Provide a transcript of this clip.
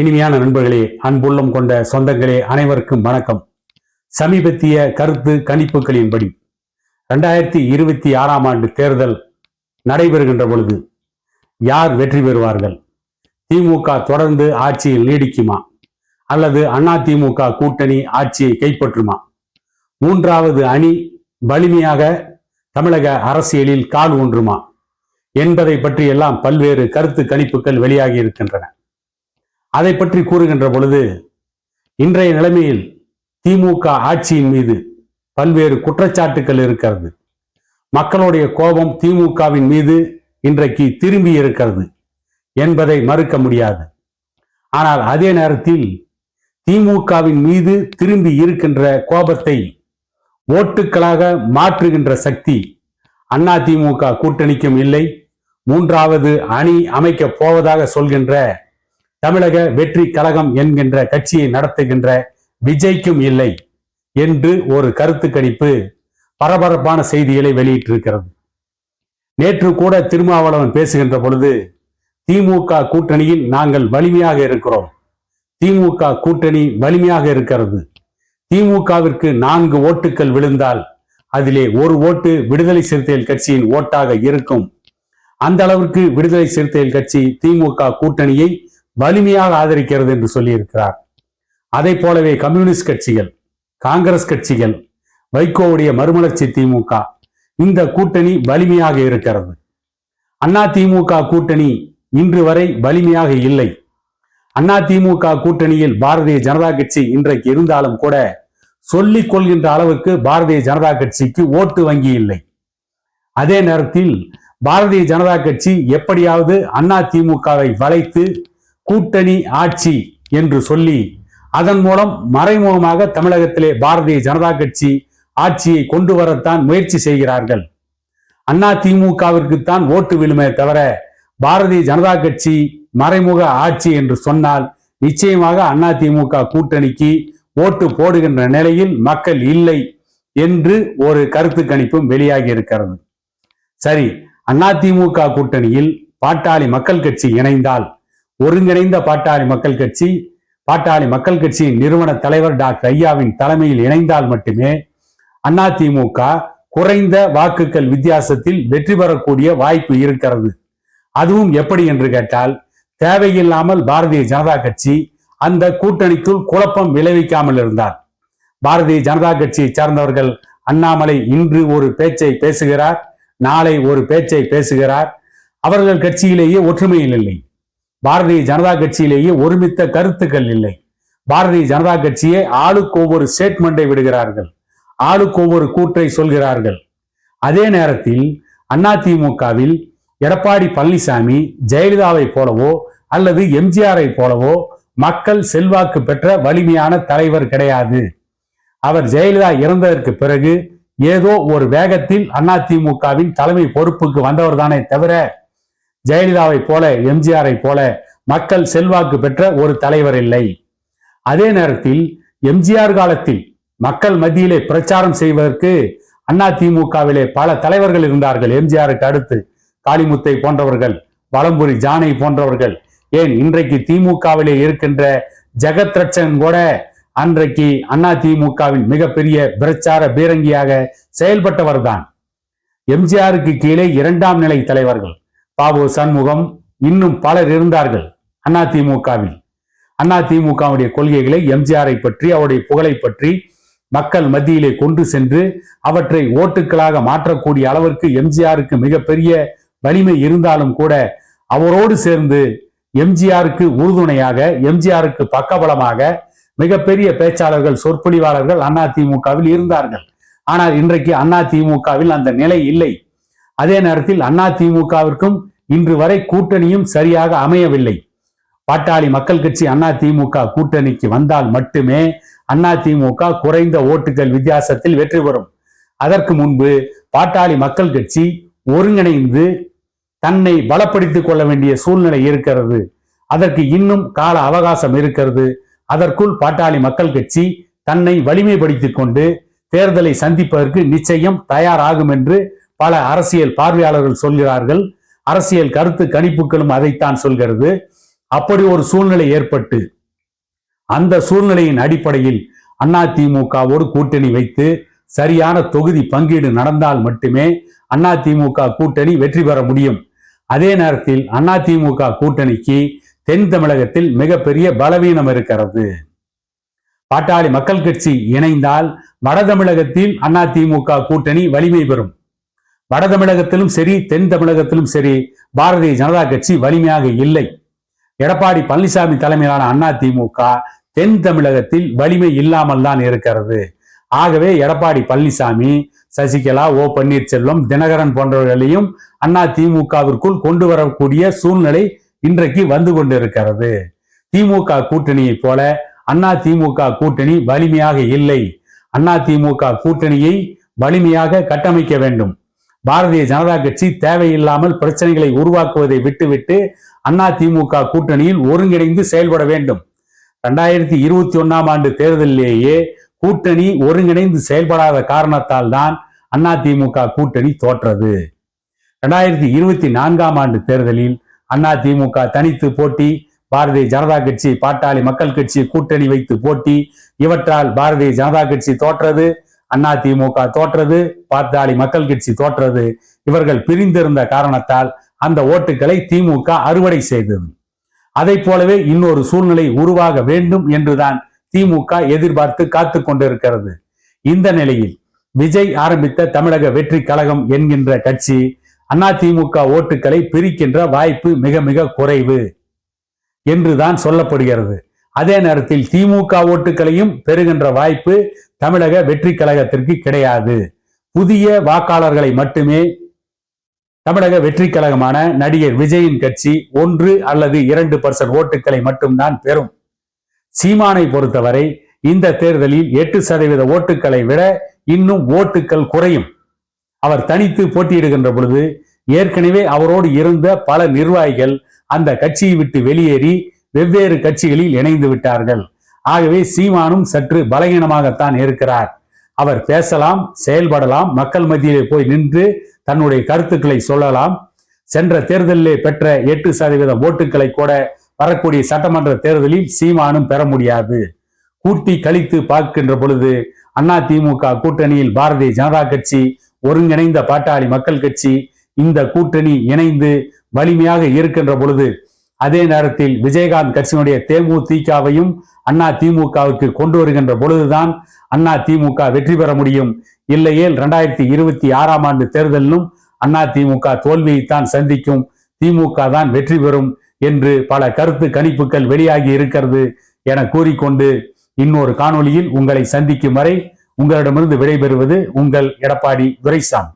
இனிமையான நண்பர்களே அன்புள்ளம் கொண்ட சொந்தங்களே அனைவருக்கும் வணக்கம். சமீபத்திய கருத்து கணிப்புகளின்படி ரெண்டாயிரத்தி இருபத்தி ஆறாம் ஆண்டு தேர்தல் நடைபெறுகின்ற பொழுது யார் வெற்றி பெறுவார்கள்? திமுக தொடர்ந்து ஆட்சியில் நீடிக்குமா? அல்லது அண்ணா திமுக கூட்டணி ஆட்சியை கைப்பற்றுமா? மூன்றாவது அணி வலிமையாக தமிழக அரசியலில் கால் ஊன்றுமா? என்பதை பற்றியெல்லாம் பல்வேறு கருத்து கணிப்புகள் வெளியாகி இருக்கின்றன. அதை பற்றி கூறுகின்ற பொழுது இன்றைய நிலைமையில் திமுக ஆட்சியின் மீது பல்வேறு குற்றச்சாட்டுகள் இருக்கிறது. மக்களுடைய கோபம் திமுகவின் மீது இன்றைக்கு திரும்பி இருக்கிறது என்பதை மறுக்க முடியாது. ஆனால் அதே நேரத்தில் திமுகவின் மீது திரும்பி இருக்கின்ற கோபத்தை ஓட்டுக்களாக மாற்றுகின்ற சக்தி அண்ணா திமுக கூட்டணிக்கும் இல்லை. மூன்றாவது அணி அமைக்கப் போவதாக சொல்கின்ற தமிழக வெற்றி கழகம் என்கின்ற கட்சியை நடத்துகின்ற விஜய்க்கும் இல்லை என்று ஒரு கருத்து கணிப்பு பரபரப்பான செய்திகளை வெளியிட்டிருக்கிறது. நேற்று கூட திருமாவளவன் பேசுகின்ற பொழுது திமுக கூட்டணியில் நாங்கள் வலிமையாக இருக்கிறோம். திமுக கூட்டணி வலிமையாக இருக்கிறது. திமுகவிற்கு நான்கு ஓட்டுகள் விழுந்தால் அதிலே ஒரு ஓட்டு விடுதலை சிறுத்தைகள் கட்சியின் ஓட்டாக இருக்கும். அந்த அளவிற்கு விடுதலை சிறுத்தைகள் கட்சி திமுக கூட்டணியை வலிமையாக ஆதரிக்கிறது என்று சொல்லியிருக்கிறார். அதை போலவே கம்யூனிஸ்ட் கட்சிகள் காங்கிரஸ் கட்சிகள் வைகோவுடைய மறுமலர்ச்சி திமுக இந்த கூட்டணி வலிமையாக இருக்கிறது. அண்ணா திமுக கூட்டணி இன்று வரை வலிமையாக இல்லை. அண்ணா திமுக கூட்டணியில் பாரதிய ஜனதா கட்சி இன்றைக்கு இருந்தாலும் கூட சொல்லிக் கொள்கின்ற அளவுக்கு பாரதிய ஜனதா கட்சிக்கு ஓட்டு வங்கி இல்லை. அதே நேரத்தில் பாரதிய ஜனதா கட்சி எப்படியாவது அண்ணா திமுகவை வளைத்து கூட்டணி ஆட்சி என்று சொல்லி அதன் மூலம் மறைமுகமாக தமிழகத்திலே பாரதிய ஜனதா கட்சி ஆட்சியை கொண்டு வரத்தான் முயற்சி செய்கிறார்கள். அண்ணா திமுகவிற்குத்தான் ஓட்டு விழுமே தவிர பாரதிய ஜனதா கட்சி மறைமுக ஆட்சி என்று சொன்னால் நிச்சயமாக அண்ணா திமுக கூட்டணிக்கு ஓட்டு போடுகின்ற நிலையில் மக்கள் இல்லை என்று ஒரு கருத்து கணிப்பும் வெளியாகி இருக்கிறது. சரி அதிமுக கூட்டணியில் பாட்டாளி மக்கள் கட்சி இணைந்தால் ஒருங்கிணைந்த பாட்டாளி மக்கள் கட்சி பாட்டாளி மக்கள் கட்சியின் நிறுவன தலைவர் டாக்டர் ஐயாவின் தலைமையில் இணைந்தால் மட்டுமே அதிமுக குறைந்த வாக்குகள் வித்தியாசத்தில் வெற்றி பெறக்கூடிய வாய்ப்பு இருக்கிறது. அதுவும் எப்படி என்று கேட்டால் தேவையில்லாமல் பாரதிய ஜனதா கட்சி அந்த கூட்டணிக்குள் குழப்பம் விளைவிக்காமல் இருந்தார். பாரதிய ஜனதா கட்சியை சார்ந்தவர்கள் அண்ணாமலை இன்று ஒரு பேச்சை பேசுகிறார் நாளை ஒரு பேச்சை பேசுகிறார். அவர்கள் கட்சியிலேயே ஒற்றுமையில் இல்லை. பாரதிய ஜனதா கட்சியிலேயே ஒருமித்த கருத்துக்கள் இல்லை. பாரதிய ஜனதா கட்சியை ஆளுக்கு ஒவ்வொரு ஸ்டேட்மெண்டை விடுகிறார்கள். ஆளுக்கு ஒவ்வொரு கூற்றை சொல்கிறார்கள். அதே நேரத்தில் அதிமுகவில் எடப்பாடி பழனிசாமி ஜெயலலிதாவை போலவோ அல்லது எம்ஜிஆரை போலவோ மக்கள் செல்வாக்கு பெற்ற வலிமையான தலைவர் கிடையாது. அவர் ஜெயலலிதா இறந்ததற்கு பிறகு ஏதோ ஒரு வேகத்தில் அதிமுகவின் தலைமை பொறுப்புக்கு வந்தவர் தானே தவிர ஜெயலலிதாவை போல எம்ஜிஆரை போல மக்கள் செல்வாக்கு பெற்ற ஒரு தலைவர் இல்லை. அதே நேரத்தில் எம்ஜிஆர் காலத்தில் மக்கள் மத்தியிலே பிரச்சாரம் செய்வதற்கு அண்ணா திமுகவிலே பல தலைவர்கள் இருந்தார்கள். எம்ஜிஆருக்கு அடுத்து காளிமுத்தை போன்றவர்கள் வலம்புரி ஜானை போன்றவர்கள். ஏன்? இன்றைக்கு திமுகவிலே இருக்கின்ற ஜெகத் ரட்சன் கூட அன்றைக்கு அண்ணா திமுகவின் மிகப்பெரிய பிரச்சார பீரங்கியாக செயல்பட்டவர் தான் எம்ஜிஆருக்கு கீழே இரண்டாம் நிலை தலைவர்கள். பாபு சண்முகம் இன்னும் பலர் இருந்தார்கள் அண்ணா திமுகவில் அண்ணா திமுகவுடைய கொள்கைகளை எம்ஜிஆரை பற்றி அவருடைய புகழை பற்றி மக்கள் மத்தியிலே கொண்டு சென்று அவற்றை ஓட்டுக்களாக மாற்றக்கூடிய அளவிற்கு எம்ஜிஆருக்கு மிகப்பெரிய வலிமை இருந்தாலும் கூட அவரோடு சேர்ந்து எம்ஜிஆருக்கு உறுதுணையாக எம்ஜிஆருக்கு பக்கபலமாக மிகப்பெரிய பேச்சாளர்கள் சொற்பொழிவாளர்கள் அண்ணா திமுகவில் இருந்தார்கள். ஆனால் இன்றைக்கு அண்ணா திமுகவில் அந்த நிலை இல்லை. அதே நேரத்தில் அண்ணா திமுகவிற்கும் இன்று வரை கூட்டணியும் சரியாக அமையவில்லை. பாட்டாளி மக்கள் கட்சி அண்ணா திமுக கூட்டணிக்கு வந்தால் மட்டுமே அண்ணா திமுக குறைந்த ஓட்டுகள் வித்தியாசத்தில் வெற்றி பெறும். அதற்கு முன்பு பாட்டாளி மக்கள் கட்சி ஒருங்கிணைந்து தன்னை பலப்படுத்திக் கொள்ள வேண்டிய சூழ்நிலை இருக்கிறது. அதற்கு இன்னும் கால அவகாசம் இருக்கிறது. அதற்குள் பாட்டாளி மக்கள் கட்சி தன்னை வலிமைப்படுத்திக் கொண்டு தேர்தலை சந்திப்பதற்கு நிச்சயம் தயாராகும் என்று பல அரசியல் பார்வையாளர்கள் சொல்கிறார்கள். அரசியல் கருத்து கணிப்புகளும் அதைத்தான் சொல்கிறது. அப்படி ஒரு சூழ்நிலை ஏற்பட்டு அந்த சூழ்நிலையின் அடிப்படையில் அதிமுகவோடு கூட்டணி வைத்து சரியான தொகுதி பங்கீடு நடந்தால் மட்டுமே அதிமுக கூட்டணி வெற்றி பெற முடியும். அதே நேரத்தில் அதிமுக கூட்டணிக்கு தென் தமிழகத்தில் மிகப்பெரிய பலவீனம் இருக்கிறது. பாட்டாளி மக்கள் கட்சி இணைந்தால் வட தமிழகத்தில் அதிமுக கூட்டணி வலிமை பெறும். வட தமிழகத்திலும் சரி தென் தமிழகத்திலும் சரி பாரதிய ஜனதா கட்சி வலிமையாக இல்லை. எடப்பாடி பழனிசாமி தலைமையிலான அதிமுக தென் தமிழகத்தில் வலிமை இல்லாமல் தான் இருக்கிறது. ஆகவே எடப்பாடி பழனிசாமி சசிகலா ஓ பன்னீர்செல்வம் தினகரன் போன்றவர்களையும் அண்ணா திமுகவிற்குள் கொண்டு வரக்கூடிய சூழ்நிலை இன்றைக்கு வந்து கொண்டிருக்கிறது. திமுக கூட்டணியைப் போல அண்ணா திமுக கூட்டணி வலிமையாக இல்லை. அண்ணா திமுக கூட்டணியை வலிமையாக கட்டமைக்க வேண்டும். பாரதிய ஜனதா கட்சி தேவையில்லாமல் பிரச்சனைகளை உருவாக்குவதை விட்டுவிட்டு அண்ணா திமுக கூட்டணியில் ஒருங்கிணைந்து செயல்பட வேண்டும். ரெண்டாயிரத்தி இருபத்தி ஒன்னாம் ஆண்டு தேர்தலிலேயே கூட்டணி ஒருங்கிணைந்து செயல்படாத காரணத்தால் தான் அதிமுக கூட்டணி தோற்றது. ரெண்டாயிரத்தி இருபத்தி நான்காம் ஆண்டு தேர்தலில் அதிமுக தனித்து போட்டி பாரதிய ஜனதா கட்சி பாட்டாளி மக்கள் கட்சி கூட்டணி வைத்து போட்டி இவற்றால் பாரதிய ஜனதா கட்சி தோற்றது. அண்ணா திமுக தோற்றது பாட்டாளி மக்கள் கட்சி தோற்றது. இவர்கள் பிரிந்திருந்த காரணத்தால் அந்த ஓட்டுகளை திமுக அறுவடை செய்தது. அதை போலவே இன்னொரு சூழ்நிலை உருவாக வேண்டும் என்றுதான் திமுக எதிர்பார்த்து காத்து கொண்டிருக்கிறது. இந்த நிலையில் விஜய் ஆரம்பித்த தமிழக வெற்றி கழகம் என்கின்ற கட்சி அதிமுக ஓட்டுகளை பிரிக்கின்ற வாய்ப்பு மிக மிக குறைவு என்றுதான் சொல்லப்படுகிறது. அதே நேரத்தில் திமுக ஓட்டுகளையும் பெறுகின்ற வாய்ப்பு தமிழக வெற்றி கழகத்திற்கு கிடையாது. புதிய வாக்காளர்களை மட்டுமே தமிழக வெற்றி கழகமான நடிகர் விஜயின் கட்சி ஒன்று அல்லது இரண்டு பர்சன்ட் ஓட்டுகளை மட்டும்தான் பெறும். சீமானை பொறுத்தவரை இந்த தேர்தலில் எட்டு சதவீத ஓட்டுகளை விட இன்னும் ஓட்டுக்கள் குறையும். அவர் தனித்து போட்டியிடுகின்ற பொழுது ஏற்கனவே அவரோடு இருந்த பல நிர்வாகிகள் அந்த கட்சியை விட்டு வெளியேறி வெவ்வேறு கட்சிகளில் இணைந்து விட்டார்கள். ஆகவே சீமானும் சற்று பலகீனமாகத்தான் இருக்கிறார். அவர் பேசலாம் செயல்படலாம் மக்கள் மத்தியிலே போய் நின்று தன்னுடைய கருத்துக்களை சொல்லலாம். சென்ற தேர்தலிலே பெற்ற எட்டு சதவீத ஓட்டுகளை கூட வரக்கூடிய சட்டமன்ற தேர்தலில் சீமானும் பெற முடியாது. கூட்டி கழித்து பார்க்கின்ற பொழுது அண்ணா திமுக கூட்டணியில் பாரதிய ஜனதா கட்சி ஒருங்கிணைந்த பாட்டாளி மக்கள் கட்சி இந்த கூட்டணி இணைந்து வலிமையாக இருக்கின்ற பொழுது அதே நேரத்தில் விஜயகாந்த் கட்சியினுடைய தேமுதிகவையும் அண்ணா திமுகவுக்கு கொண்டு வருகின்ற பொழுதுதான் அண்ணா திமுக வெற்றி பெற முடியும். இல்லையேல் இரண்டாயிரத்தி இருபத்தி ஆறாம் ஆண்டு தேர்தலிலும் அண்ணா திமுக தோல்வியைத்தான் சந்திக்கும். திமுக தான் வெற்றி பெறும் என்று பல கருத்து கணிப்புகள் வெளியாகி இருக்கிறது என கூறிக்கொண்டு இன்னொரு காணொலியில் உங்களை சந்திக்கும் வரை உங்களிடமிருந்து விடைபெறுவது உங்கள் எடப்பாடி துரைசாமி.